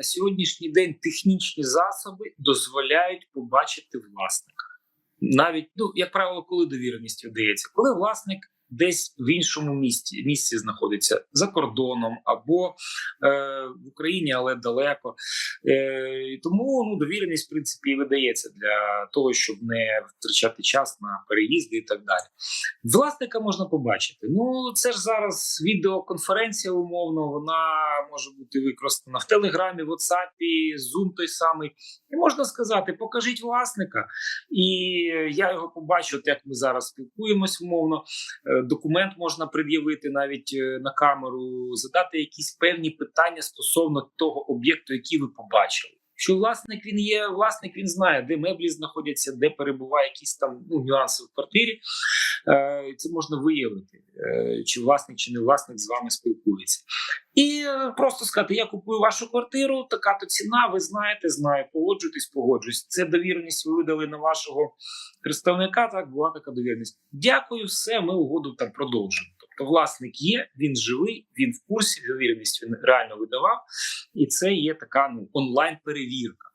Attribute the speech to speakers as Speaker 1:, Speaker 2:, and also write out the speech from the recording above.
Speaker 1: на сьогоднішній день технічні засоби дозволяють побачити власника. Навіть ну, як правило, коли довіреність видається, коли власник десь в іншому місті місці знаходиться за кордоном або е, в Україні, але далеко. Е, тому ну, довіреність в принципі і видається для того, щоб не втрачати час на переїзди і так далі. Власника можна побачити. Ну це ж зараз відеоконференція умовно. Вона може бути використана в Телеграмі, WhatsApp, Zoom той самий. І можна сказати: покажіть власника, і я його побачу, от як ми зараз спілкуємось умовно. Документ можна пред'явити навіть е, на камеру, задати якісь певні питання стосовно того об'єкту, який ви побачили. Що власник він є, власник він знає, де меблі знаходяться, де перебуває якісь там ну, нюанси в квартирі. Е, це можна виявити, е, чи власник, чи не власник з вами спілкується. І е, просто сказати: я купую вашу квартиру, така то ціна, ви знаєте, знаю, погоджуйтесь, погоджуюсь. Це довіреність ви видали на вашого представника. Так була така довіреність. Дякую, все. Ми угоду там продовжуємо. Тобто, власник є, він живий, він в курсі, довіреність він реально видавав, і це є така ну онлайн перевірка.